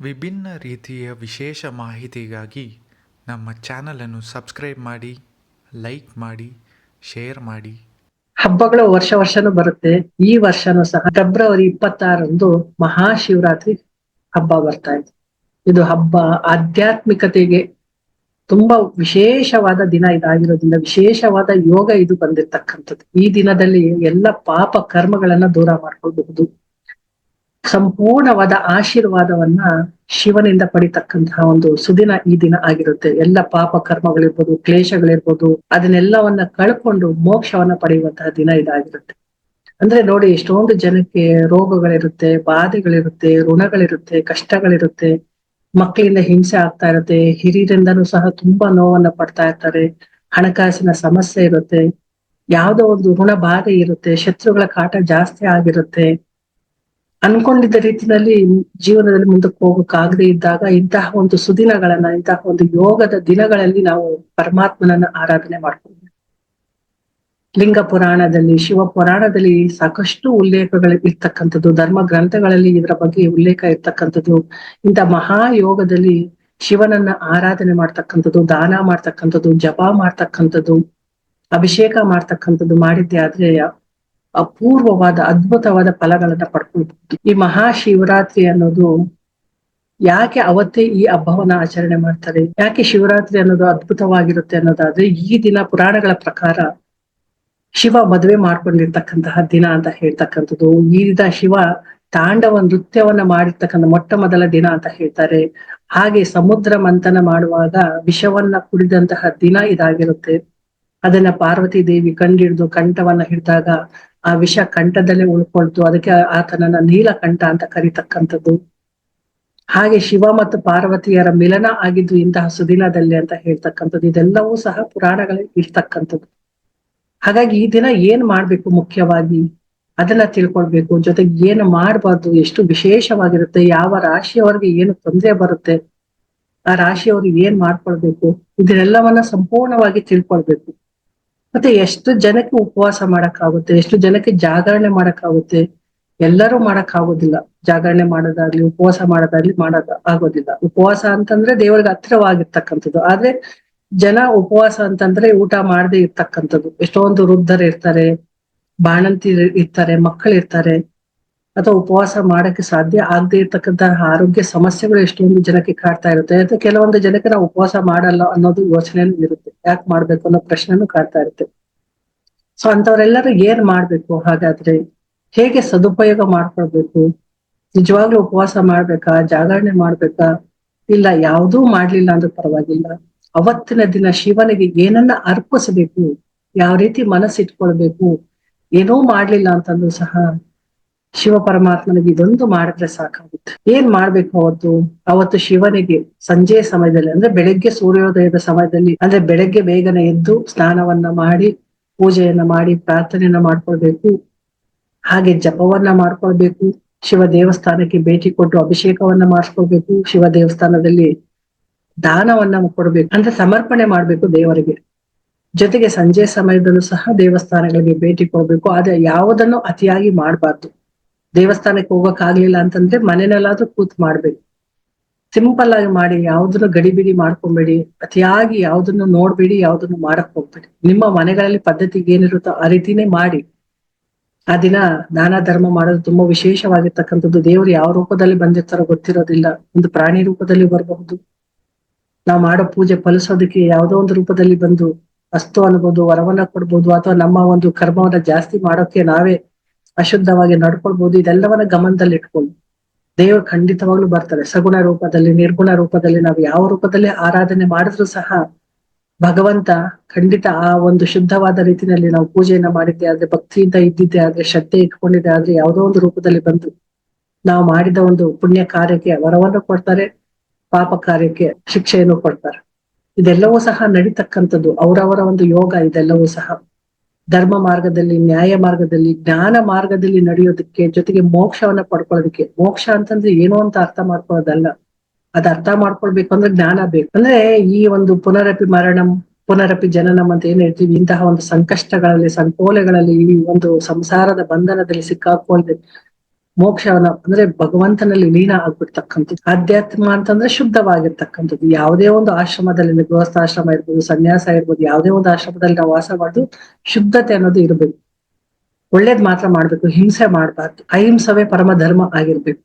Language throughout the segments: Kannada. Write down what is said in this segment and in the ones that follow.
ವಿಭಿನ್ನ ರೀತಿಯ ವಿಶೇಷ ಮಾಹಿತಿಗಾಗಿ ನಮ್ಮ ಚಾನಲನ್ನು ಸಬ್ಸ್ಕ್ರೈಬ್ ಮಾಡಿ, ಲೈಕ್ ಮಾಡಿ, ಶೇರ್ ಮಾಡಿ. ಹಬ್ಬಗಳು ವರ್ಷ ವರ್ಷನೂ ಬರುತ್ತೆ. ಈ ವರ್ಷನೂ ಸಹ ಫೆಬ್ರವರಿ ಇಪ್ಪತ್ತಾರರಂದು ಮಹಾಶಿವರಾತ್ರಿ ಹಬ್ಬ ಬರ್ತಾ ಇದೆ. ಇದು ಹಬ್ಬ ಆಧ್ಯಾತ್ಮಿಕತೆಗೆ ತುಂಬಾ ವಿಶೇಷವಾದ ದಿನ ಇದಾಗಿರೋದ್ರಿಂದ ವಿಶೇಷವಾದ ಯೋಗ ಇದು ಬಂದಿರ್ತಕ್ಕಂಥದ್ದು. ಈ ದಿನದಲ್ಲಿ ಎಲ್ಲ ಪಾಪ ಕರ್ಮಗಳನ್ನ ದೂರ ಮಾಡ್ಕೊಳ್ಬಹುದು. ಸಂಪೂರ್ಣವಾದ ಆಶೀರ್ವಾದವನ್ನ ಶಿವನಿಂದ ಪಡಿತಕ್ಕಂತಹ ಒಂದು ಸುದಿನ ಈ ದಿನ ಆಗಿರುತ್ತೆ. ಎಲ್ಲ ಪಾಪ ಕರ್ಮಗಳಿರ್ಬೋದು, ಕ್ಲೇಶಗಳಿರ್ಬೋದು, ಅದನ್ನೆಲ್ಲವನ್ನ ಕಳ್ಕೊಂಡು ಮೋಕ್ಷವನ್ನ ಪಡೆಯುವಂತಹ ದಿನ ಇದಾಗಿರುತ್ತೆ. ಅಂದ್ರೆ ನೋಡಿ, ಎಷ್ಟೊಂದು ಜನಕ್ಕೆ ರೋಗಗಳಿರುತ್ತೆ, ಬಾಧೆಗಳಿರುತ್ತೆ, ಋಣಗಳಿರುತ್ತೆ, ಕಷ್ಟಗಳಿರುತ್ತೆ. ಮಕ್ಕಳಿಂದ ಹಿಂಸೆ ಆಗ್ತಾ ಇರುತ್ತೆ. ಹಿರಿಯರಿಂದನೂ ಸಹ ತುಂಬಾ ನೋವನ್ನ ಪಡ್ತಾ ಇರ್ತಾರೆ. ಹಣಕಾಸಿನ ಸಮಸ್ಯೆ ಇರುತ್ತೆ. ಯಾವುದೋ ಒಂದು ಋಣ ಬಾಧೆ ಇರುತ್ತೆ. ಶತ್ರುಗಳ ಕಾಟ ಜಾಸ್ತಿ ಆಗಿರುತ್ತೆ. ಅನ್ಕೊಂಡಿದ್ದ ರೀತಿಯಲ್ಲಿ ಜೀವನದಲ್ಲಿ ಮುಂದಕ್ಕೆ ಹೋಗಕ್ಕಾಗದೆ ಇದ್ದಾಗ ಇಂತಹ ಒಂದು ಸುದಿನಗಳನ್ನ, ಇಂತಹ ಒಂದು ಯೋಗದ ದಿನಗಳಲ್ಲಿ ನಾವು ಪರಮಾತ್ಮನನ್ನ ಆರಾಧನೆ ಮಾಡ್ಕೊಂಡ್ವಿ ಲಿಂಗ ಪುರಾಣದಲ್ಲಿ, ಶಿವ ಪುರಾಣದಲ್ಲಿ ಸಾಕಷ್ಟು ಉಲ್ಲೇಖಗಳು ಇರ್ತಕ್ಕಂಥದ್ದು, ಧರ್ಮ ಗ್ರಂಥಗಳಲ್ಲಿ ಇದರ ಬಗ್ಗೆ ಉಲ್ಲೇಖ ಇರ್ತಕ್ಕಂಥದ್ದು, ಇಂಥ ಮಹಾಯೋಗದಲ್ಲಿ ಶಿವನನ್ನ ಆರಾಧನೆ ಮಾಡ್ತಕ್ಕಂಥದ್ದು, ದಾನ ಮಾಡ್ತಕ್ಕಂಥದ್ದು, ಜಪ ಮಾಡ್ತಕ್ಕಂಥದ್ದು, ಅಭಿಷೇಕ ಮಾಡ್ತಕ್ಕಂಥದ್ದು ಮಾಡಿದ್ದೆ ಆದ್ರೆ ಅಪೂರ್ವವಾದ, ಅದ್ಭುತವಾದ ಫಲಗಳನ್ನ ಪಡ್ಕೊಳ್ಬಹುದು ಈ ಮಹಾಶಿವರಾತ್ರಿ ಅನ್ನೋದು ಯಾಕೆ ಅವತ್ತೇ ಈ ಹಬ್ಬವನ್ನ ಆಚರಣೆ ಮಾಡ್ತಾರೆ? ಯಾಕೆ ಶಿವರಾತ್ರಿ ಅನ್ನೋದು ಅದ್ಭುತವಾಗಿರುತ್ತೆ ಅನ್ನೋದಾದ್ರೆ, ಈ ದಿನ ಪುರಾಣಗಳ ಪ್ರಕಾರ ಶಿವ ಮದುವೆ ಮಾಡ್ಕೊಂಡಿರ್ತಕ್ಕಂತಹ ದಿನ ಅಂತ ಹೇಳ್ತಕ್ಕಂಥದ್ದು. ಈ ದಿನ ಶಿವ ತಾಂಡವ ನೃತ್ಯವನ್ನ ಮಾಡಿರ್ತಕ್ಕಂಥ ಮೊಟ್ಟ ಮೊದಲ ದಿನ ಅಂತ ಹೇಳ್ತಾರೆ. ಹಾಗೆ ಸಮುದ್ರ ಮಂಥನ ಮಾಡುವಾಗ ವಿಷವನ್ನ ಕುಡಿದಂತಹ ದಿನ ಇದಾಗಿರುತ್ತೆ. ಅದನ್ನ ಪಾರ್ವತಿ ದೇವಿ ಕಂಡಿಡಿದು ಕಂಠವನ್ನ ಹಿಡಿದಾಗ ಆ ವಿಷ ಕಂಠದಲ್ಲೇ ಉಳ್ಕೊಳ್ತು. ಅದಕ್ಕೆ ಆತನನ್ನ ನೀಲಕಂಠ ಅಂತ ಕರಿತಕ್ಕಂಥದ್ದು. ಹಾಗೆ ಶಿವ ಮತ್ತು ಪಾರ್ವತಿಯರ ಮಿಲನ ಆಗಿದ್ದು ಇಂತಹ ಸುದಿನದಲ್ಲಿ ಅಂತ ಹೇಳ್ತಕ್ಕಂಥದ್ದು. ಇದೆಲ್ಲವೂ ಸಹ ಪುರಾಣಗಳಲ್ಲಿ ಇರ್ತಕ್ಕಂಥದ್ದು. ಹಾಗಾಗಿ ಈ ದಿನ ಏನ್ ಮಾಡ್ಬೇಕು ಮುಖ್ಯವಾಗಿ? ಅದನ್ನ ತಿಳ್ಕೊಳ್ಬೇಕು. ಜೊತೆಗೆ ಏನು ಮಾಡಬಾರ್ದು? ಎಷ್ಟು ವಿಶೇಷವಾಗಿರುತ್ತೆ? ಯಾವ ರಾಶಿಯವರಿಗೆ ಏನು ತೊಂದರೆ ಬರುತ್ತೆ? ಆ ರಾಶಿಯವ್ರಿಗೆ ಏನ್ ಮಾಡ್ಕೊಳ್ಬೇಕು? ಇದನ್ನೆಲ್ಲವನ್ನ ಸಂಪೂರ್ಣವಾಗಿ ತಿಳ್ಕೊಳ್ಬೇಕು. ಮತ್ತೆ ಎಷ್ಟು ಜನಕ್ಕೆ ಉಪವಾಸ ಮಾಡಕ್ಕಾಗುತ್ತೆ, ಎಷ್ಟು ಜನಕ್ಕೆ ಜಾಗರಣೆ ಮಾಡಕ್ಕಾಗುತ್ತೆ, ಎಲ್ಲರೂ ಮಾಡಕ್ ಆಗೋದಿಲ್ಲ ಜಾಗರಣೆ ಮಾಡೋದಾಗ್ಲಿ, ಉಪವಾಸ ಮಾಡೋದಾಗ್ಲಿ ಮಾಡೋದ ಆಗೋದಿಲ್ಲ. ಉಪವಾಸ ಅಂತಂದ್ರೆ ದೇವರಿಗೆ ಹತ್ತಿರವಾಗಿರ್ತಕ್ಕಂಥದ್ದು. ಆದ್ರೆ ಜನ ಉಪವಾಸ ಅಂತಂದ್ರೆ ಊಟ ಮಾಡದೆ ಇರ್ತಕ್ಕಂಥದ್ದು. ಎಷ್ಟೊಂದು ವೃದ್ಧರು ಇರ್ತಾರೆ, ಬಾಣಂತಿ ಇರ್ತಾರೆ ಮಕ್ಕಳು ಇರ್ತಾರೆ ಅಥವಾ ಉಪವಾಸ ಮಾಡಕ್ಕೆ ಸಾಧ್ಯ ಆಗದೆ ಇರ್ತಕ್ಕಂತಹ ಆರೋಗ್ಯ ಸಮಸ್ಯೆಗಳು ಎಷ್ಟೊಂದು ಜನಕ್ಕೆ ಕಾಡ್ತಾ ಇರುತ್ತೆ. ಅಥವಾ ಕೆಲವೊಂದು ಜನಕ್ಕೆ ನಾವು ಉಪವಾಸ ಮಾಡಲ್ಲ ಅನ್ನೋದು ಯೋಚನೆನೂ ಇರುತ್ತೆ. ಯಾಕೆ ಮಾಡ್ಬೇಕು ಅನ್ನೋ ಪ್ರಶ್ನೆನೂ ಕಾಡ್ತಾ ಇರುತ್ತೆ. ಸೊ ಅಂತವ್ರೆಲ್ಲರೂ ಏನ್ ಮಾಡ್ಬೇಕು ಹಾಗಾದ್ರೆ? ಹೇಗೆ ಸದುಪಯೋಗ ಮಾಡ್ಕೊಳ್ಬೇಕು? ನಿಜವಾಗ್ಲೂ ಉಪವಾಸ ಮಾಡ್ಬೇಕಾ? ಜಾಗರಣೆ ಮಾಡ್ಬೇಕಾ? ಇಲ್ಲ, ಯಾವುದೂ ಮಾಡ್ಲಿಲ್ಲ ಅಂದ್ರೆ ಪರವಾಗಿಲ್ಲ. ಅವತ್ತಿನ ದಿನ ಶಿವನಿಗೆ ಏನನ್ನ ಅರ್ಪಿಸಬೇಕು, ಯಾವ ರೀತಿ ಮನಸ್ಸಿಟ್ಕೊಳ್ಬೇಕು, ಏನೂ ಮಾಡ್ಲಿಲ್ಲ ಅಂತಂದ್ರು ಸಹ ಶಿವ ಪರಮಾತ್ಮನಿಗೆ ಇದೊಂದು ಮಾಡಿದ್ರೆ ಸಾಕಾಗುತ್ತೆ. ಏನ್ ಮಾಡ್ಬೇಕು ಅವತ್ತು? ಅವತ್ತು ಶಿವನಿಗೆ ಸಂಜೆಯ ಸಮಯದಲ್ಲಿ, ಅಂದ್ರೆ ಬೆಳಗ್ಗೆ ಸೂರ್ಯೋದಯದ ಸಮಯದಲ್ಲಿ, ಅಂದ್ರೆ ಬೆಳಗ್ಗೆ ಬೇಗನೆ ಎದ್ದು ಸ್ನಾನವನ್ನ ಮಾಡಿ, ಪೂಜೆಯನ್ನ ಮಾಡಿ, ಪ್ರಾರ್ಥನೆಯನ್ನ ಮಾಡ್ಕೊಳ್ಬೇಕು. ಹಾಗೆ ಜಪವನ್ನ ಮಾಡ್ಕೊಳ್ಬೇಕು. ಶಿವ ದೇವಸ್ಥಾನಕ್ಕೆ ಭೇಟಿ ಕೊಟ್ಟು ಅಭಿಷೇಕವನ್ನ ಮಾಡಿಸ್ಕೊಳ್ಬೇಕು. ಶಿವ ದೇವಸ್ಥಾನದಲ್ಲಿ ದಾನವನ್ನ ಕೊಡ್ಬೇಕು. ಅಂದ್ರೆ ಸಮರ್ಪಣೆ ಮಾಡ್ಬೇಕು ದೇವರಿಗೆ. ಜೊತೆಗೆ ಸಂಜೆ ಸಮಯದಲ್ಲೂ ಸಹ ದೇವಸ್ಥಾನಗಳಿಗೆ ಭೇಟಿ ಕೊಡ್ಬೇಕು. ಆದ್ರೆ ಯಾವುದನ್ನು ಅತಿಯಾಗಿ ಮಾಡಬಾರ್ದು. ದೇವಸ್ಥಾನಕ್ಕೆ ಹೋಗಕ್ ಆಗ್ಲಿಲ್ಲ ಅಂತಂದ್ರೆ ಮನೆಯಲ್ಲಾದ್ರೂ ಕೂತ್ ಮಾಡ್ಬೇಕು ಸಿಂಪಲ್ ಆಗಿ ಮಾಡಿ, ಯಾವ್ದನ್ನು ಗಡಿಬಿಡಿ ಮಾಡ್ಕೊಂಬೇಡಿ, ಅತಿಯಾಗಿ ಯಾವ್ದನ್ನು ನೋಡ್ಬೇಡಿ, ಯಾವ್ದನ್ನು ಮಾಡಕ್ ಹೋಗ್ಬೇಡಿ. ನಿಮ್ಮ ಮನೆಗಳಲ್ಲಿ ಪದ್ಧತಿ ಏನಿರುತ್ತೋ ಆ ರೀತಿನೇ ಮಾಡಿ. ಆ ದಿನ ದಾನ ಧರ್ಮ ಮಾಡೋದು ತುಂಬಾ ವಿಶೇಷವಾಗಿರ್ತಕ್ಕಂಥದ್ದು. ದೇವರು ಯಾವ ರೂಪದಲ್ಲಿ ಬಂದಿರ್ತಾರೋ ಗೊತ್ತಿರೋದಿಲ್ಲ. ಒಂದು ಪ್ರಾಣಿ ರೂಪದಲ್ಲಿ ಬರಬಹುದು. ನಾವು ಮಾಡೋ ಪೂಜೆ ಫಲಿಸೋದಕ್ಕೆ ಯಾವುದೋ ಒಂದು ರೂಪದಲ್ಲಿ ಬಂದು ಅಸ್ತು ಅನ್ಬೋದು, ವರವನ್ನ ಕೊಡ್ಬೋದು, ಅಥವಾ ನಮ್ಮ ಒಂದು ಕರ್ಮವನ್ನ ಜಾಸ್ತಿ ಮಾಡೋಕೆ ನಾವೇ ಅಶುದ್ಧವಾಗಿ ನಡ್ಕೊಳ್ಬಹುದು ಇದೆಲ್ಲವನ್ನ ಗಮನದಲ್ಲಿ ಇಟ್ಕೊಂಡು ದೇವರು ಖಂಡಿತವಾಗ್ಲೂ ಬರ್ತಾರೆ. ಸಗುಣ ರೂಪದಲ್ಲಿ, ನಿರ್ಗುಣ ರೂಪದಲ್ಲಿ ನಾವು ಯಾವ ರೂಪದಲ್ಲಿ ಆರಾಧನೆ ಮಾಡಿದ್ರು ಸಹ ಭಗವಂತ ಖಂಡಿತ ಆ ಒಂದು ಶುದ್ಧವಾದ ರೀತಿಯಲ್ಲಿ ನಾವು ಪೂಜೆಯನ್ನ ಮಾಡಿದ್ದೆ ಆದ್ರೆ, ಭಕ್ತಿಯಿಂದ ಇದ್ದಿದ್ದೆ ಆದ್ರೆ, ಶ್ರದ್ಧೆ ಇಟ್ಕೊಂಡಿದ್ದೆ ಆದ್ರೆ ಯಾವುದೋ ಒಂದು ರೂಪದಲ್ಲಿ ಬಂದು ನಾವು ಮಾಡಿದ ಒಂದು ಪುಣ್ಯ ಕಾರ್ಯಕ್ಕೆ ವರವನ್ನು ಕೊಡ್ತಾರೆ, ಪಾಪ ಕಾರ್ಯಕ್ಕೆ ಶಿಕ್ಷೆಯನ್ನು ಕೊಡ್ತಾರೆ. ಇದೆಲ್ಲವೂ ಸಹ ನಡೀತಕ್ಕಂಥದ್ದು, ಅವರವರ ಒಂದು ಯೋಗ ಇದೆಲ್ಲವೂ ಸಹ. ಧರ್ಮ ಮಾರ್ಗದಲ್ಲಿ, ನ್ಯಾಯ ಮಾರ್ಗದಲ್ಲಿ, ಜ್ಞಾನ ಮಾರ್ಗದಲ್ಲಿ ನಡೆಯೋದಕ್ಕೆ, ಜೊತೆಗೆ ಮೋಕ್ಷವನ್ನ ಪಡ್ಕೊಳ್ಳೋದಕ್ಕೆ. ಮೋಕ್ಷ ಅಂತಂದ್ರೆ ಏನು ಅಂತ ಅರ್ಥ ಮಾಡ್ಕೊಳ್ಳೋದಲ್ಲ. ಅದ್ ಅರ್ಥ ಮಾಡ್ಕೊಳ್ಬೇಕು ಅಂದ್ರೆ ಜ್ಞಾನ ಬೇಕು. ಅಂದ್ರೆ ಈ ಒಂದು ಪುನರಪಿ ಮರಣಂ, ಪುನರಪಿ ಜನನಂ ಅಂತ ಏನ್ ಹೇಳ್ತೀವಿ? ಇಂತಹ ಒಂದು ಸಂಕಷ್ಟಗಳಲ್ಲಿ, ಸಂಕೋಲೆಗಳಲ್ಲಿ, ಈ ಒಂದು ಸಂಸಾರದ ಬಂಧನದಲ್ಲಿ ಸಿಕ್ಕಾಕೊಳ್ಳದೆ ಮೋಕ್ಷವನ್ನ, ಅಂದ್ರೆ ಭಗವಂತನಲ್ಲಿ ಲೀನ ಆಗ್ಬಿಡ್ತಕ್ಕಂಥದ್ದು. ಆಧ್ಯಾತ್ಮ ಅಂತಂದ್ರೆ ಶುದ್ಧವಾಗಿರ್ತಕ್ಕಂಥದ್ದು. ಯಾವುದೇ ಒಂದು ಆಶ್ರಮದಲ್ಲಿ ಗೃಹಸ್ಥಾಶ್ರಮ ಇರ್ಬೋದು, ಸನ್ಯಾಸ ಇರ್ಬೋದು, ಯಾವುದೇ ಒಂದು ಆಶ್ರಮದಲ್ಲಿ ನಾವು ವಾಸ ಮಾಡುದು ಶುದ್ಧತೆ ಅನ್ನೋದು ಇರಬೇಕು. ಒಳ್ಳೇದ್ ಮಾತ್ರ ಮಾಡ್ಬೇಕು, ಹಿಂಸೆ ಮಾಡಬಾರ್ದು. ಅಹಿಂಸವೇ ಪರಮ ಧರ್ಮ ಆಗಿರ್ಬೇಕು.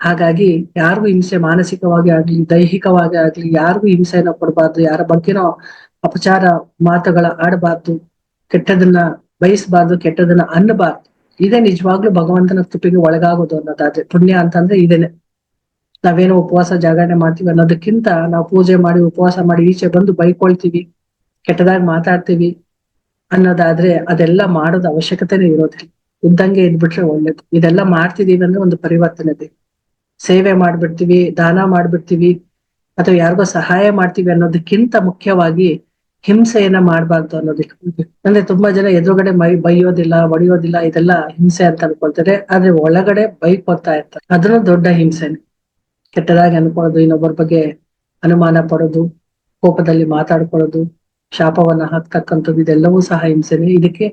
ಹಾಗಾಗಿ ಯಾರಿಗೂ ಹಿಂಸೆ ಮಾನಸಿಕವಾಗಿ ಆಗ್ಲಿ, ದೈಹಿಕವಾಗಿ ಆಗ್ಲಿ, ಯಾರಿಗೂ ಹಿಂಸೆಯನ್ನ ಕೊಡಬಾರ್ದು, ಯಾರ ಬಗ್ಗೆನೋ ಅಪಚಾರ ಮಾತುಗಳ ಆಡಬಾರ್ದು, ಕೆಟ್ಟದನ್ನ ಬಯಸಬಾರ್ದು, ಕೆಟ್ಟದನ್ನ ಅನ್ನಬಾರ್ದು. ಇದೇ ನಿಜವಾಗ್ಲೂ ಭಗವಂತನ ಕೃಪೆಗೆ ಒಳಗಾಗೋದು ಅನ್ನೋದಾದ್ರೆ ಪುಣ್ಯ ಅಂತಂದ್ರೆ ಇದೇನೆ. ನಾವೇನೋ ಉಪವಾಸ ಜಾಗರಣೆ ಮಾಡ್ತೀವಿ ಅನ್ನೋದಕ್ಕಿಂತ ನಾವು ಪೂಜೆ ಮಾಡಿ, ಉಪವಾಸ ಮಾಡಿ, ಈಚೆ ಬಂದು ಬೈಕೊಳ್ತೀವಿ, ಕೆಟ್ಟದಾಗಿ ಮಾತಾಡ್ತೀವಿ ಅನ್ನೋದಾದ್ರೆ ಅದೆಲ್ಲ ಮಾಡೋದ ಅವಶ್ಯಕತೆನೇ ಇರೋದಿಲ್ಲ. ಇದ್ದಂಗೆ ಇದ್ಬಿಟ್ರೆ ಒಳ್ಳೇದು. ಇದೆಲ್ಲ ಮಾಡ್ತಿದೀವಿ ಅಂದ್ರೆ ಒಂದು ಪರಿವರ್ತನೆ ಇದೆ ಸೇವೆ ಮಾಡ್ಬಿಡ್ತೀವಿ, ದಾನ ಮಾಡ್ಬಿಡ್ತೀವಿ, ಅಥವಾ ಯಾರಿಗೋ ಸಹಾಯ ಮಾಡ್ತೀವಿ ಅನ್ನೋದಕ್ಕಿಂತ ಮುಖ್ಯವಾಗಿ ಹಿಂಸೆಯನ್ನ ಮಾಡಬಾರ್ದು ಅನ್ನೋದಕ್ಕೆ ಅಂದ್ರೆ ತುಂಬಾ ಜನ ಎದುರುಗಡೆ ಮೈ, ಬೈಯೋದಿಲ್ಲ ಒಡೆಯೋದಿಲ್ಲ ಇದೆಲ್ಲ ಹಿಂಸೆ ಅಂತ ಅನ್ಕೊಳ್ತಾರೆ. ಆದ್ರೆ ಒಳಗಡೆ ಬೈಕೊಳ್ತಾ ಇರ್ತಾರೆ. ಅದನ್ನು ದೊಡ್ಡ ಹಿಂಸೆನೆ ಕೆಟ್ಟದಾಗಿ ಅನ್ಕೊಳ್ಳೋದು, ಇನ್ನೊಬ್ಬರ ಬಗ್ಗೆ ಅನುಮಾನ ಪಡೋದು, ಕೋಪದಲ್ಲಿ ಮಾತಾಡ್ಕೊಳ್ಳೋದು, ಶಾಪವನ್ನ ಹಾಕ್ತಕ್ಕಂಥದ್ದು, ಇದೆಲ್ಲವೂ ಸಹ ಹಿಂಸೆನೆ. ಇದಕ್ಕೆ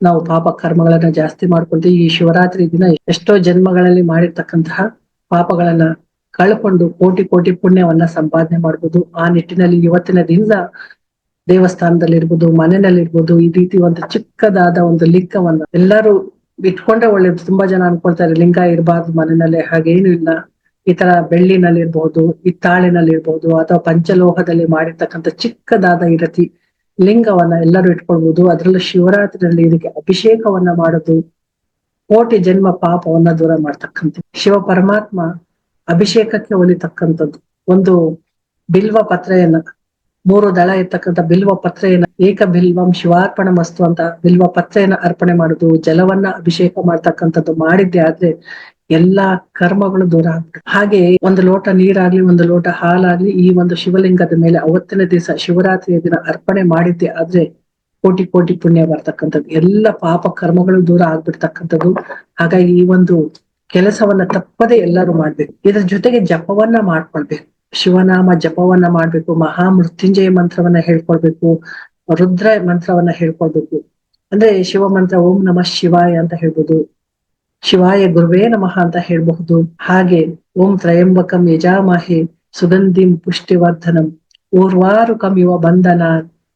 ನಾವು ಪಾಪ ಕರ್ಮಗಳನ್ನ ಜಾಸ್ತಿ ಮಾಡ್ಕೊಳ್ತೀವಿ. ಈ ಶಿವರಾತ್ರಿ ದಿನ ಎಷ್ಟೋ ಜನ್ಮಗಳಲ್ಲಿ ಮಾಡಿರ್ತಕ್ಕಂತಹ ಪಾಪಗಳನ್ನ ಕಳ್ಕೊಂಡು ಕೋಟಿ ಕೋಟಿ ಪುಣ್ಯವನ್ನ ಸಂಪಾದನೆ ಮಾಡ್ಬೋದು. ಆ ನಿಟ್ಟಿನಲ್ಲಿ ಇವತ್ತಿನ ದಿನದ ದೇವಸ್ಥಾನದಲ್ಲಿರ್ಬೋದು, ಮನೆಯಲ್ಲಿರ್ಬೋದು, ಈ ರೀತಿ ಒಂದು ಚಿಕ್ಕದಾದ ಒಂದು ಲಿಂಗವನ್ನ ಎಲ್ಲರೂ ಇಟ್ಕೊಂಡ್ರೆ ಒಳ್ಳೇದು. ತುಂಬಾ ಜನ ಅನ್ಕೊಳ್ತಾರೆ, ಲಿಂಗ ಇರಬಾರ್ದು ಮನೆಯಲ್ಲಿ, ಹಾಗೇನು ಇಲ್ಲ. ಈ ತರ ಹಿತ್ತಾಳಿನಲ್ಲಿ ಇರ್ಬೋದು ಅಥವಾ ಪಂಚಲೋಹದಲ್ಲಿ ಮಾಡಿರ್ತಕ್ಕಂಥ ಚಿಕ್ಕದಾದ ಈ ರೀತಿ ಲಿಂಗವನ್ನ ಎಲ್ಲರೂ ಇಟ್ಕೊಳ್ಬಹುದು ಅದರಲ್ಲೂ ಶಿವರಾತ್ರಿಯಲ್ಲಿ ಇದಕ್ಕೆ ಅಭಿಷೇಕವನ್ನ ಮಾಡೋದು, ಕೋಟಿ ಜನ್ಮ ಪಾಪವನ್ನ ದೂರ ಮಾಡ್ತಕ್ಕಂಥ ಶಿವ ಪರಮಾತ್ಮ ಅಭಿಷೇಕಕ್ಕೆ ಒಲಿತಕ್ಕಂಥದ್ದು. ಒಂದು ಬಿಲ್ವ ಪತ್ರೆಯನ್ನ ಮೂರು ದಳ ಇರ್ತಕ್ಕಂಥ ಬಿಲ್ವ ಪತ್ರೆಯನ್ನ ಏಕ ಬಿಲ್ವಂ ಶಿವಾರ್ಪಣ ಮಸ್ತು ಅಂತ ಬಿಲ್ವ ಪತ್ರೆಯನ್ನ ಅರ್ಪಣೆ ಮಾಡುದು, ಜಲವನ್ನ ಅಭಿಷೇಕ ಮಾಡ್ತಕ್ಕಂಥದ್ದು ಮಾಡಿದ್ದೆ ಆದ್ರೆ ಎಲ್ಲಾ ಕರ್ಮಗಳು ದೂರ ಆಗ್ತದೆ ಹಾಗೆ ಒಂದು ಲೋಟ ನೀರಾಗ್ಲಿ, ಒಂದು ಲೋಟ ಹಾಲಾಗ್ಲಿ ಈ ಒಂದು ಶಿವಲಿಂಗದ ಮೇಲೆ ಅವತ್ತಿನ ದಿವಸ ಶಿವರಾತ್ರಿಯ ದಿನ ಅರ್ಪಣೆ ಮಾಡಿದ್ದೆ ಆದ್ರೆ ಕೋಟಿ ಕೋಟಿ ಪುಣ್ಯ ಬರ್ತಕ್ಕಂಥದ್ದು. ಎಲ್ಲ ಪಾಪ ಕರ್ಮಗಳು ದೂರ ಆಗ್ಬಿಡ್ತಕ್ಕಂಥದ್ದು. ಹಾಗಾಗಿ ಈ ಒಂದು ಕೆಲಸವನ್ನ ತಪ್ಪದೆ ಎಲ್ಲರೂ ಮಾಡ್ಬೇಕು. ಇದ್ರ ಜೊತೆಗೆ ಜಪವನ್ನ ಮಾಡ್ಕೊಳ್ಬೇಕು. ಶಿವನಾಮ ಜಪವನ್ನ ಮಾಡ್ಬೇಕು, ಮಹಾ ಮೃತ್ಯುಂಜಯ ಮಂತ್ರವನ್ನ ಹೇಳ್ಕೊಡ್ಬೇಕು ರುದ್ರ ಮಂತ್ರವನ್ನ ಹೇಳ್ಕೊಡ್ಬೇಕು ಅಂದ್ರೆ ಶಿವ ಮಂತ್ರ ಓಂ ನಮಃ ಶಿವಾಯ ಅಂತ ಹೇಳ್ಬೋದು. ಶಿವಾಯ ಗುರುವೇ ನಮಃ ಅಂತ ಹೇಳ್ಬಹುದು. ಹಾಗೆ ಓಂ ತ್ರಯಂಬಕಂ ಯಜಾಮಹೆ ಸುಗಂಧಿಂ ಪುಷ್ಟಿವರ್ಧನಂ. ಊರ್ವಾರುಕಂ ಯುವ ಬಂಧನ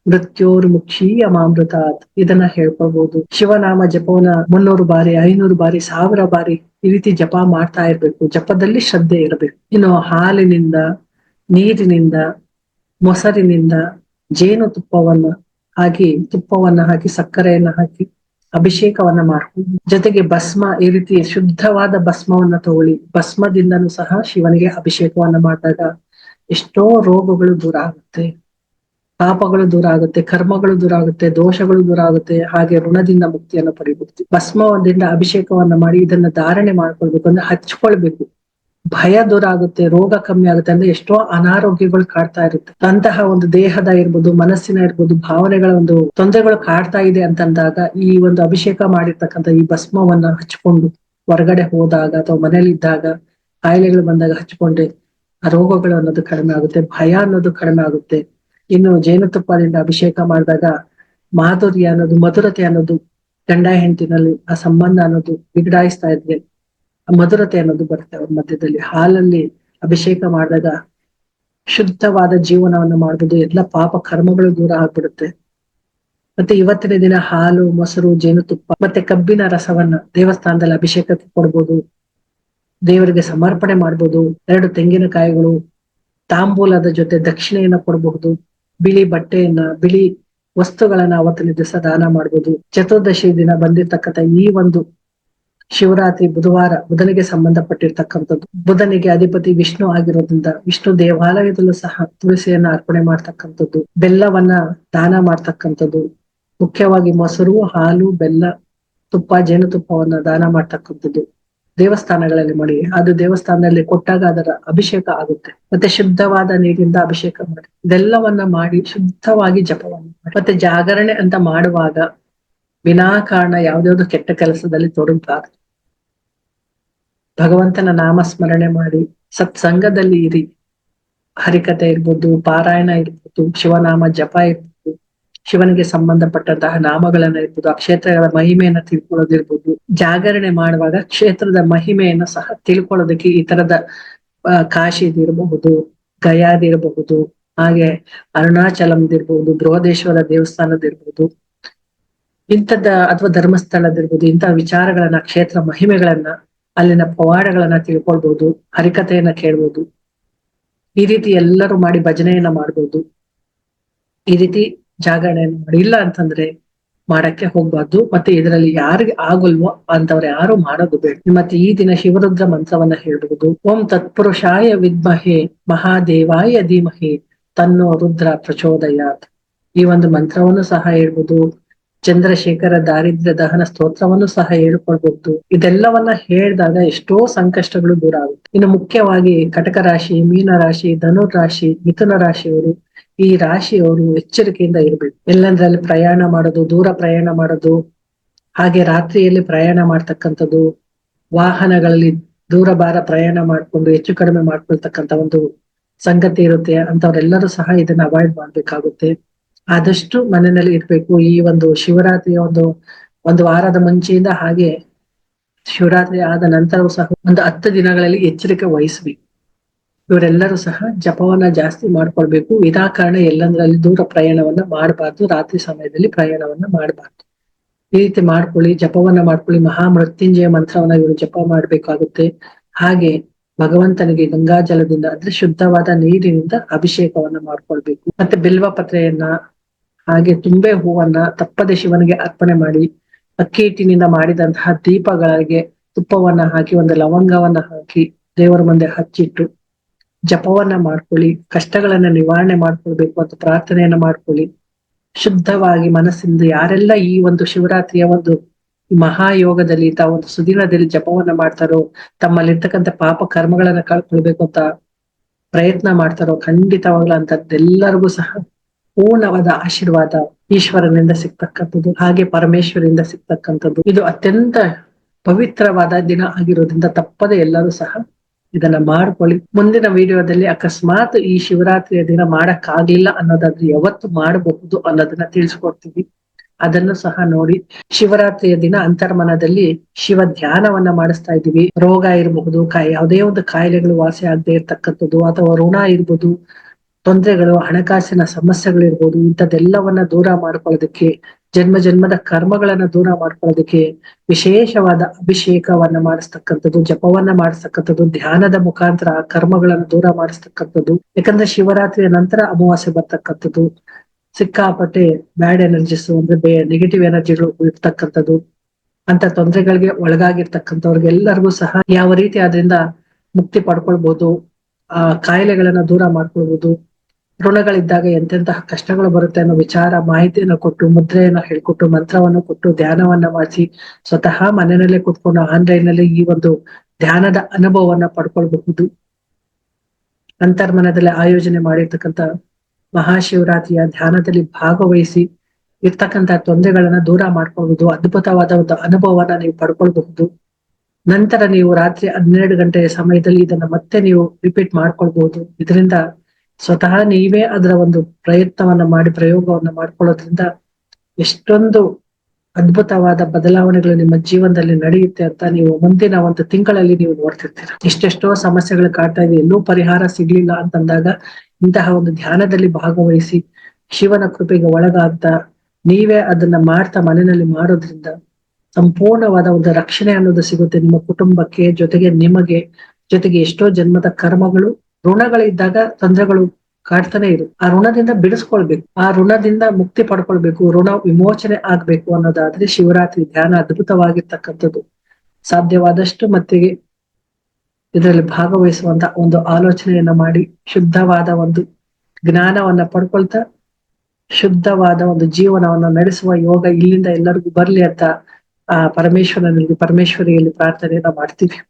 ಮೃತ್ಯೋರ್ ಮುಖೀಯ ಮಾಮೃತಾತ್. ಇದನ್ನ ಹೇಳ್ಕೊಳ್ಬಹುದು ಶಿವನಾಮ ಜಪವನ್ನ ಮುನ್ನೂರು ಬಾರಿ, ಐನೂರು ಬಾರಿ, ಸಾವಿರ ಬಾರಿ ಈ ರೀತಿ ಜಪ ಮಾಡ್ತಾ ಇರ್ಬೇಕು. ಜಪದಲ್ಲಿ ಶ್ರದ್ಧೆ ಇರಬೇಕು. ಇನ್ನು ಹಾಲಿನಿಂದ ನೀರಿನಿಂದ, ಮೊಸರಿನಿಂದ ಜೇನು ತುಪ್ಪವನ್ನ ಹಾಕಿ ತುಪ್ಪವನ್ನ ಹಾಕಿ, ಸಕ್ಕರೆಯನ್ನ ಹಾಕಿ ಅಭಿಷೇಕವನ್ನ ಮಾಡ್ಕೊಂಡು ಜೊತೆಗೆ ಭಸ್ಮ ಈ ರೀತಿ ಶುದ್ಧವಾದ ಭಸ್ಮವನ್ನ ತಗೊಳ್ಳಿ. ಭಸ್ಮದಿಂದನೂ ಸಹ ಶಿವನಿಗೆ ಅಭಿಷೇಕವನ್ನ ಮಾಡಿದಾಗ ಎಷ್ಟೋ ರೋಗಗಳು ದೂರ ಆಗುತ್ತೆ. ಪಾಪಗಳು ದೂರ ಆಗುತ್ತೆ, ಕರ್ಮಗಳು ದೂರ ಆಗುತ್ತೆ, ದೋಷಗಳು ದೂರ ಆಗುತ್ತೆ, ಹಾಗೆ ಋಣದಿಂದ ಮುಕ್ತಿಯನ್ನು ಪಡಿಬಹುದು. ಭಸ್ಮದಿಂದ ಅಭಿಷೇಕವನ್ನ ಮಾಡಿ ಇದನ್ನ ಧಾರಣೆ ಮಾಡ್ಕೊಳ್ಬೇಕು ಅಂದ್ರೆ ಹಚ್ಕೊಳ್ಬೇಕು. ಭಯ ದೂರ ಆಗುತ್ತೆ, ರೋಗ ಕಮ್ಮಿ ಆಗುತ್ತೆ ಅಂದ್ರೆ ಎಷ್ಟೋ ಅನಾರೋಗ್ಯಗಳು ಕಾಡ್ತಾ ಇರುತ್ತೆ. ಅಂತಹ ಒಂದು ದೇಹದ ಇರ್ಬೋದು, ಮನಸ್ಸಿನ ಇರ್ಬೋದು, ಭಾವನೆಗಳ ಒಂದು ತೊಂದರೆಗಳು ಕಾಡ್ತಾ ಇದೆ ಅಂತಂದಾಗ ಈ ಒಂದು ಅಭಿಷೇಕ ಮಾಡಿರ್ತಕ್ಕಂಥ ಈ ಭಸ್ಮವನ್ನ ಹಚ್ಕೊಂಡು ಹೊರಗಡೆ ಹೋದಾಗ ಅಥವಾ ಮನೇಲಿ ಇದ್ದಾಗ ಕಾಯಿಲೆಗಳು ಬಂದಾಗ ಹಚ್ಕೊಂಡ್ರೆ ಆ ರೋಗಗಳು ಅನ್ನೋದು ಕಡಿಮೆ ಆಗುತ್ತೆ, ಭಯ ಅನ್ನೋದು ಕಡಿಮೆ ಆಗುತ್ತೆ. ಇನ್ನು ಜೇನುತುಪ್ಪದಿಂದ ಅಭಿಷೇಕ ಮಾಡಿದಾಗ ಮಾಧುರ್ಯ ಅನ್ನೋದು, ಮಧುರತೆ ಅನ್ನೋದು ಗಂಡ ಹೆಂಡತಿನಲ್ಲಿ ಆ ಸಂಬಂಧ ಅನ್ನೋದು ಬಿಗಡಾಯಿಸ್ತಾ ಇದ್ರೆ ಆ ಮಧುರತೆ ಅನ್ನೋದು ಬರುತ್ತೆ ಅವ್ರ ಮಧ್ಯದಲ್ಲಿ. ಹಾಲಲ್ಲಿ ಅಭಿಷೇಕ ಮಾಡಿದಾಗ ಶುದ್ಧವಾದ ಜೀವನವನ್ನು ಮಾಡ್ಬೋದು ಎಲ್ಲ ಪಾಪ ಕರ್ಮಗಳು ದೂರ ಆಗ್ಬಿಡುತ್ತೆ. ಮತ್ತೆ ಇವತ್ತಿನ ದಿನ ಹಾಲು, ಮೊಸರು, ಜೇನುತುಪ್ಪ, ಮತ್ತೆ ಕಬ್ಬಿನ ರಸವನ್ನ ದೇವಸ್ಥಾನದಲ್ಲಿ ಅಭಿಷೇಕಕ್ಕೆ ಕೊಡ್ಬೋದು. ದೇವರಿಗೆ ಸಮರ್ಪಣೆ ಮಾಡ್ಬೋದು. ಎರಡು ತೆಂಗಿನಕಾಯಿಗಳು ತಾಂಬೂಲದ ಜೊತೆ ದಕ್ಷಿಣೆಯನ್ನ ಕೊಡಬಹುದು ಬಿಳಿ ಬಟ್ಟೆಯನ್ನ, ಬಿಳಿ ವಸ್ತುಗಳನ್ನ ಅವತ್ತಿನ ದಿವಸ ದಾನ ಮಾಡ್ಬೋದು. ಚತುರ್ದಶಿ ದಿನ ಬಂದಿರ್ತಕ್ಕಂಥ ಈ ಒಂದು ಶಿವರಾತ್ರಿ, ಬುಧವಾರ ಬುಧನಿಗೆ ಸಂಬಂಧಪಟ್ಟಿರ್ತಕ್ಕಂಥದ್ದು. ಬುಧನಿಗೆ ಅಧಿಪತಿ ವಿಷ್ಣು ಆಗಿರೋದ್ರಿಂದ ವಿಷ್ಣು ದೇವಾಲಯದಲ್ಲೂ ಸಹ ತುಳಸಿಯನ್ನ ಅರ್ಪಣೆ ಮಾಡ್ತಕ್ಕಂಥದ್ದು. ಬೆಲ್ಲವನ್ನ ದಾನ ಮಾಡ್ತಕ್ಕಂಥದ್ದು. ಮುಖ್ಯವಾಗಿ ಮೊಸರು, ಹಾಲು, ಬೆಲ್ಲ, ತುಪ್ಪ, ಜೇನುತುಪ್ಪವನ್ನ ದಾನ ಮಾಡ್ತಕ್ಕಂಥದ್ದು. ದೇವಸ್ಥಾನಗಳಲ್ಲಿ ಮಾಡಿ. ಅದು ದೇವಸ್ಥಾನದಲ್ಲಿ ಕೊಟ್ಟಾಗ ಅದರ ಅಭಿಷೇಕ ಆಗುತ್ತೆ. ಮತ್ತೆ ಶುದ್ಧವಾದ ನೀರಿಂದ ಅಭಿಷೇಕ ಮಾಡಿ. ಇದೆಲ್ಲವನ್ನ ಮಾಡಿ ಶುದ್ಧವಾಗಿ ಜಪವನ್ನು ಮತ್ತೆ ಜಾಗರಣೆ ಅಂತ ಮಾಡುವಾಗ ವಿನಾಕಾರಣ ಯಾವ್ದಾವ್ದು ಕೆಟ್ಟ ಕೆಲಸದಲ್ಲಿ ತೊಡಗಬಾರದು. ಭಗವಂತನ ನಾಮ ಸ್ಮರಣೆ ಮಾಡಿ ಸತ್ಸಂಗದಲ್ಲಿ ಇರಿ. ಹರಿಕತೆ ಇರ್ಬೋದು, ಪಾರಾಯಣ ಇರ್ಬೋದು, ಶಿವನಾಮ ಜಪ ಇರ್ಬೋದು, ಶಿವನಿಗೆ ಸಂಬಂಧಪಟ್ಟಂತಹ ನಾಮಗಳನ್ನ ಇರ್ಬೋದು ಆ ಕ್ಷೇತ್ರಗಳ ಮಹಿಮೆಯನ್ನ ತಿಳ್ಕೊಳ್ಳೋದಿರ್ಬೋದು. ಜಾಗರಣೆ ಮಾಡುವಾಗ ಕ್ಷೇತ್ರದ ಮಹಿಮೆಯನ್ನ ಸಹ ತಿಳ್ಕೊಳ್ಳೋದಕ್ಕೆ ಈ ತರದ ಕಾಶಿದಿರಬಹುದು ಗಯಾದಿರಬಹುದು ಹಾಗೆ ಅರುಣಾಚಲಂದಿರ್ಬಹುದು ಬೃಹದೇಶ್ವರ ದೇವಸ್ಥಾನದಿರ್ಬಹುದು ಇಂಥದ್ದ, ಅಥವಾ ಧರ್ಮಸ್ಥಳದಿರ್ಬೋದು ಇಂತಹ ವಿಚಾರಗಳನ್ನ, ಕ್ಷೇತ್ರ ಮಹಿಮೆಗಳನ್ನ ಅಲ್ಲಿನ ಪವಾಡಗಳನ್ನ ತಿಳ್ಕೊಳ್ಬಹುದು ಹರಿಕಥೆಯನ್ನ ಕೇಳ್ಬೋದು. ಈ ರೀತಿ ಎಲ್ಲರೂ ಮಾಡಿ ಭಜನೆಯನ್ನ ಮಾಡ್ಬೋದು. ಈ ರೀತಿ ಜಾಗರಣೆಯನ್ನು ಮಾಡಿ. ಇಲ್ಲ ಅಂತಂದ್ರೆ ಮಾಡಕ್ಕೆ ಹೋಗ್ಬಾರ್ದು. ಮತ್ತೆ ಇದರಲ್ಲಿ ಯಾರಿಗೆ ಆಗಲ್ವೋ ಅಂತವ್ರು ಯಾರು ಮಾಡೋದು ಬೇಡ. ಮತ್ತೆ ಈ ದಿನ ಶಿವರುದ್ರ ಮಂತ್ರವನ್ನ ಹೇಳ್ಬಹುದು ಓಂ ತತ್ಪುರುಷಾಯ ವಿದ್ಮಹೆ ಮಹಾದೇವಾಯ ಧೀಮಹೆ ತನ್ನೋ ರುದ್ರ ಪ್ರಚೋದಯಾತ್. ಈ ಒಂದು ಮಂತ್ರವನ್ನು ಸಹ ಹೇಳ್ಬೋದು. ಚಂದ್ರಶೇಖರ ದಾರಿದ್ರ್ಯ ದಹನ ಸ್ತೋತ್ರವನ್ನು ಸಹ ಹೇಳ್ಕೊಳ್ಬಹುದು. ಇದೆಲ್ಲವನ್ನ ಹೇಳಿದಾಗ ಎಷ್ಟೋ ಸಂಕಷ್ಟಗಳು ದೂರ ಆಗುತ್ತೆ. ಇನ್ನು ಮುಖ್ಯವಾಗಿ ಕಟಕ ರಾಶಿ, ಮೀನ ರಾಶಿ, ಧನು ರಾಶಿ, ಮಿಥುನ ರಾಶಿಯವರು ಈ ರಾಶಿಯವರು ಎಚ್ಚರಿಕೆಯಿಂದ ಇರ್ಬೇಕು. ಎಲ್ಲಂದ್ರಲ್ಲಿ ಪ್ರಯಾಣ ಮಾಡೋದು, ದೂರ ಪ್ರಯಾಣ ಮಾಡೋದು, ಹಾಗೆ ರಾತ್ರಿಯಲ್ಲಿ ಪ್ರಯಾಣ ಮಾಡ್ತಕ್ಕಂಥದ್ದು, ವಾಹನಗಳಲ್ಲಿ ದೂರ ಬಾರ ಪ್ರಯಾಣ ಮಾಡ್ಕೊಂಡು ಹೆಚ್ಚು ಕಡಿಮೆ ಮಾಡ್ಕೊಳ್ತಕ್ಕಂಥ ಒಂದು ಸಂಗತಿ ಇರುತ್ತೆ. ಅಂತವ್ರೆಲ್ಲರೂ ಸಹ ಇದನ್ನ ಅವಾಯ್ಡ್ ಮಾಡ್ಬೇಕಾಗುತ್ತೆ. ಆದಷ್ಟು ಮನೆಯಲ್ಲಿ ಇರ್ಬೇಕು. ಈ ಒಂದು ಶಿವರಾತ್ರಿಯ ಒಂದು ಒಂದು ವಾರದ ಮುಂಚೆಯಿಂದ ಹಾಗೆ ಶಿವರಾತ್ರಿ ಆದ ನಂತರವೂ ಸಹ ಒಂದು ಹತ್ತು ದಿನಗಳಲ್ಲಿ ಎಚ್ಚರಿಕೆ ವಹಿಸ್ಬೇಕು. ಇವರೆಲ್ಲರೂ ಸಹ ಜಪವನ್ನ ಜಾಸ್ತಿ ಮಾಡ್ಕೊಳ್ಬೇಕು. ವಿನಾಕಾರಣ ಎಲ್ಲಂದ್ರಲ್ಲಿ ದೂರ ಪ್ರಯಾಣವನ್ನ ಮಾಡಬಾರ್ದು. ರಾತ್ರಿ ಸಮಯದಲ್ಲಿ ಪ್ರಯಾಣವನ್ನ ಮಾಡಬಾರ್ದು. ಈ ರೀತಿ ಮಾಡ್ಕೊಳ್ಳಿ, ಜಪವನ್ನ ಮಾಡ್ಕೊಳ್ಳಿ. ಮಹಾ ಮೃತ್ಯುಂಜಯ ಮಂತ್ರವನ್ನ ಇವರು ಜಪ ಮಾಡ್ಬೇಕಾಗುತ್ತೆ. ಹಾಗೆ ಭಗವಂತನಿಗೆ ಗಂಗಾಜಲದಿಂದ ಅಂದ್ರೆ ಶುದ್ಧವಾದ ನೀರಿನಿಂದ ಅಭಿಷೇಕವನ್ನ ಮಾಡ್ಕೊಳ್ಬೇಕು. ಮತ್ತೆ ಬಿಲ್ವ ಪತ್ರೆಯನ್ನ ಹಾಗೆ ತುಂಬೆ ಹೂವನ್ನ ತಪ್ಪದೆ ಶಿವನಿಗೆ ಅರ್ಪಣೆ ಮಾಡಿ ಅಕ್ಕಿ ಹಿಟ್ಟಿನಿಂದ ಮಾಡಿದಂತಹ ದೀಪಗಳಿಗೆ ತುಪ್ಪವನ್ನ ಹಾಕಿ, ಒಂದು ಲವಂಗವನ್ನ ಹಾಕಿ ದೇವರ ಮುಂದೆ ಹಚ್ಚಿಟ್ಟು ಜಪವನ್ನ ಮಾಡ್ಕೊಳ್ಳಿ, ಕಷ್ಟಗಳನ್ನ ನಿವಾರಣೆ ಮಾಡ್ಕೊಳ್ಬೇಕು ಅಂತ ಪ್ರಾರ್ಥನೆಯನ್ನ ಮಾಡ್ಕೊಳ್ಳಿ. ಶುದ್ಧವಾಗಿ ಮನಸ್ಸಿಂದ ಯಾರೆಲ್ಲ ಈ ಒಂದು ಶಿವರಾತ್ರಿಯ ಒಂದು ಮಹಾಯೋಗದಲ್ಲಿ, ತಾವು ಒಂದು ಸುದಿನದಲ್ಲಿ ಜಪವನ್ನ ಮಾಡ್ತಾರೋ, ತಮ್ಮಲ್ಲಿರ್ತಕ್ಕಂಥ ಪಾಪ ಕರ್ಮಗಳನ್ನ ಕಳ್ಕೊಳ್ಬೇಕು ಅಂತ ಪ್ರಯತ್ನ ಮಾಡ್ತಾರೋ, ಖಂಡಿತವಾಗ್ಲೂ ಅಂತದ್ದೆಲ್ಲರಿಗೂ ಸಹ ಪೂರ್ಣವಾದ ಆಶೀರ್ವಾದ ಈಶ್ವರನಿಂದ ಸಿಗ್ತಕ್ಕಂಥದ್ದು, ಹಾಗೆ ಪರಮೇಶ್ವರಿಂದ ಸಿಗ್ತಕ್ಕಂಥದ್ದು. ಇದು ಅತ್ಯಂತ ಪವಿತ್ರವಾದ ದಿನ ಆಗಿರೋದ್ರಿಂದ ತಪ್ಪದೆ ಎಲ್ಲರೂ ಸಹ ಇದನ್ನ ಮಾಡ್ಕೊಳ್ಳಿ. ಮುಂದಿನ ವಿಡಿಯೋದಲ್ಲಿ ಅಕಸ್ಮಾತ್ ಈ ಶಿವರಾತ್ರಿಯ ದಿನ ಮಾಡಕ್ ಆಗ್ಲಿಲ್ಲ ಅನ್ನೋದಾದ್ರೆ ಯಾವತ್ತು ಮಾಡಬಹುದು ಅನ್ನೋದನ್ನ ತಿಳಿಸ್ಕೊಡ್ತೀವಿ. ಅದನ್ನು ಸಹ ನೋಡಿ, ಶಿವರಾತ್ರಿಯ ದಿನ ಅಂತರ್ಮನದಲ್ಲಿ ಶಿವ ಧ್ಯಾನವನ್ನ ಮಾಡಿಸ್ತಾ ಇದ್ದೀವಿ. ರೋಗ ಇರಬಹುದು ಕಾಯಿ ಯಾವುದೇ ಒಂದು ಕಾಯಿಲೆಗಳು ವಾಸಿ ಆಗದೆ ಇರ್ತಕ್ಕಂಥದ್ದು ಅಥವಾ ಋಣ ಇರ್ಬೋದು ತೊಂದರೆಗಳು, ಹಣಕಾಸಿನ ಸಮಸ್ಯೆಗಳಿರ್ಬೋದು ಇಂಥದ್ದೆಲ್ಲವನ್ನ ದೂರ ಮಾಡ್ಕೊಳ್ಳೋದಕ್ಕೆ, ಜನ್ಮ ಜನ್ಮದ ಕರ್ಮಗಳನ್ನ ದೂರ ಮಾಡ್ಕೊಳ್ಳೋದಕ್ಕೆ ವಿಶೇಷವಾದ ಅಭಿಷೇಕವನ್ನ ಮಾಡಿಸ್ತಕ್ಕಂಥದ್ದು, ಜಪವನ್ನ ಮಾಡಿಸ್ತಕ್ಕಂಥದ್ದು, ಧ್ಯಾನದ ಮುಖಾಂತರ ಕರ್ಮಗಳನ್ನ ದೂರ ಮಾಡಿಸ್ತಕ್ಕಂಥದ್ದು. ಯಾಕಂದ್ರೆ ಶಿವರಾತ್ರಿಯ ನಂತರ ಅಮಾವಾಸ್ಯೆ ಬರ್ತಕ್ಕಂಥದ್ದು. ಸಿಕ್ಕಾಪಟ್ಟೆ ಬ್ಯಾಡ್ ಎನರ್ಜಿಸ್ ಅಂದ್ರೆ ನೆಗೆಟಿವ್ ಎನರ್ಜಿಗಳು ಇರ್ತಕ್ಕಂಥದ್ದು. ಅಂತ ತೊಂದರೆಗಳಿಗೆ ಒಳಗಾಗಿರ್ತಕ್ಕಂಥವ್ರಿಗೆಲ್ಲರಿಗೂ ಸಹ ಯಾವ ರೀತಿ ಅದರಿಂದ ಮುಕ್ತಿ ಪಡ್ಕೊಳ್ಬಹುದು ಆ ಕಾಯಿಲೆಗಳನ್ನ ದೂರ ಮಾಡ್ಕೊಳ್ಬಹುದು ಋಣಗಳಿದ್ದಾಗ ಎಂತೆಂತಹ ಕಷ್ಟಗಳು ಬರುತ್ತೆ ಅನ್ನೋ ವಿಚಾರ, ಮಾಹಿತಿಯನ್ನ ಕೊಟ್ಟು, ಮುದ್ರೆಯನ್ನ ಹೇಳ್ಕೊಟ್ಟು, ಮಂತ್ರವನ್ನು ಕೊಟ್ಟು, ಧ್ಯಾನವನ್ನ ಮಾಡಿಸಿ, ಸ್ವತಃ ಮನೆಯಲ್ಲೇ ಕುತ್ಕೊಂಡು ಆನ್ಲೈನ್ನಲ್ಲಿ ಈ ಒಂದು ಧ್ಯಾನದ ಅನುಭವವನ್ನ ಪಡ್ಕೊಳ್ಬಹುದು. ಅಂತರ್ಮನದಲ್ಲಿ ಆಯೋಜನೆ ಮಾಡಿರ್ತಕ್ಕಂಥ ಮಹಾಶಿವರಾತ್ರಿಯ ಧ್ಯಾನದಲ್ಲಿ ಭಾಗವಹಿಸಿ ಇರ್ತಕ್ಕಂಥ ತೊಂದರೆಗಳನ್ನ ದೂರ ಮಾಡ್ಕೊಳ್ಬಹುದು. ಅದ್ಭುತವಾದ ಒಂದು ಅನುಭವವನ್ನ ನೀವು ಪಡ್ಕೊಳ್ಬಹುದು. ನಂತರ ನೀವು ರಾತ್ರಿ ಹನ್ನೆರಡು ಗಂಟೆಯ ಸಮಯದಲ್ಲಿ ಇದನ್ನ ಮತ್ತೆ ನೀವು ರಿಪೀಟ್ ಮಾಡ್ಕೊಳ್ಬಹುದು. ಇದರಿಂದ ಸ್ವತಃ ನೀವೇ ಅದರ ಒಂದು ಪ್ರಯತ್ನವನ್ನ ಮಾಡಿ, ಪ್ರಯೋಗವನ್ನ ಮಾಡ್ಕೊಳ್ಳೋದ್ರಿಂದ ಎಷ್ಟೊಂದು ಅದ್ಭುತವಾದ ಬದಲಾವಣೆಗಳು ನಿಮ್ಮ ಜೀವನದಲ್ಲಿ ನಡೆಯುತ್ತೆ ಅಂತ ನೀವು ಮುಂದಿನ ಒಂದು ತಿಂಗಳಲ್ಲಿ ನೀವು ನೋಡ್ತಿರ್ತೀರ. ಇಷ್ಟೆಷ್ಟೋ ಸಮಸ್ಯೆಗಳು ಕಾಡ್ತಾ ಇದೆ ಎಲ್ಲೂ ಪರಿಹಾರ ಸಿಗ್ಲಿಲ್ಲ ಅಂತಂದಾಗ ಇಂತಹ ಒಂದು ಧ್ಯಾನದಲ್ಲಿ ಭಾಗವಹಿಸಿ ಶಿವನ ಕೃಪೆಗೆ ಒಳಗಾಗ್ತಾ ನೀವೇ ಅದನ್ನ ಮಾಡ್ತಾ ಮನೆಯಲ್ಲಿ ಮಾಡೋದ್ರಿಂದ ಸಂಪೂರ್ಣವಾದ ಒಂದು ರಕ್ಷಣೆ ಅನ್ನೋದು ಸಿಗುತ್ತೆ ನಿಮ್ಮ ಕುಟುಂಬಕ್ಕೆ, ಜೊತೆಗೆ ನಿಮಗೆ, ಜೊತೆಗೆ ಎಷ್ಟೋ ಜನ್ಮದ ಕರ್ಮಗಳು ಋಣಗಳಿದ್ದಾಗ ತೊಂದರೆಗಳು ಕಾಡ್ತಾನೆ ಇರು. ಆ ಋಣದಿಂದ ಬಿಡಿಸ್ಕೊಳ್ಬೇಕು. ಆ ಋಣದಿಂದ ಮುಕ್ತಿ ಪಡ್ಕೊಳ್ಬೇಕು. ಋಣ ವಿಮೋಚನೆ ಆಗ್ಬೇಕು ಅನ್ನೋದಾದ್ರೆ ಶಿವರಾತ್ರಿ ಧ್ಯಾನ ಅದ್ಭುತವಾಗಿರ್ತಕ್ಕಂಥದ್ದು. ಸಾಧ್ಯವಾದಷ್ಟು ಮತ್ತಿಗೆ ಇದರಲ್ಲಿ ಭಾಗವಹಿಸುವಂತ ಒಂದು ಆಲೋಚನೆಯನ್ನ ಮಾಡಿ ಶುದ್ಧವಾದ ಒಂದು ಜ್ಞಾನವನ್ನ ಪಡ್ಕೊಳ್ತಾ ಶುದ್ಧವಾದ ಒಂದು ಜೀವನವನ್ನ ನಡೆಸುವ ಯೋಗ ಇಲ್ಲಿಂದ ಎಲ್ಲರಿಗೂ ಬರ್ಲಿ ಅಂತ ಆ ಪರಮೇಶ್ವರನಲ್ಲಿ ಪರಮೇಶ್ವರಿಯಲ್ಲಿ ಪ್ರಾರ್ಥನೆಯನ್ನ ಮಾಡ್ತೀವಿ.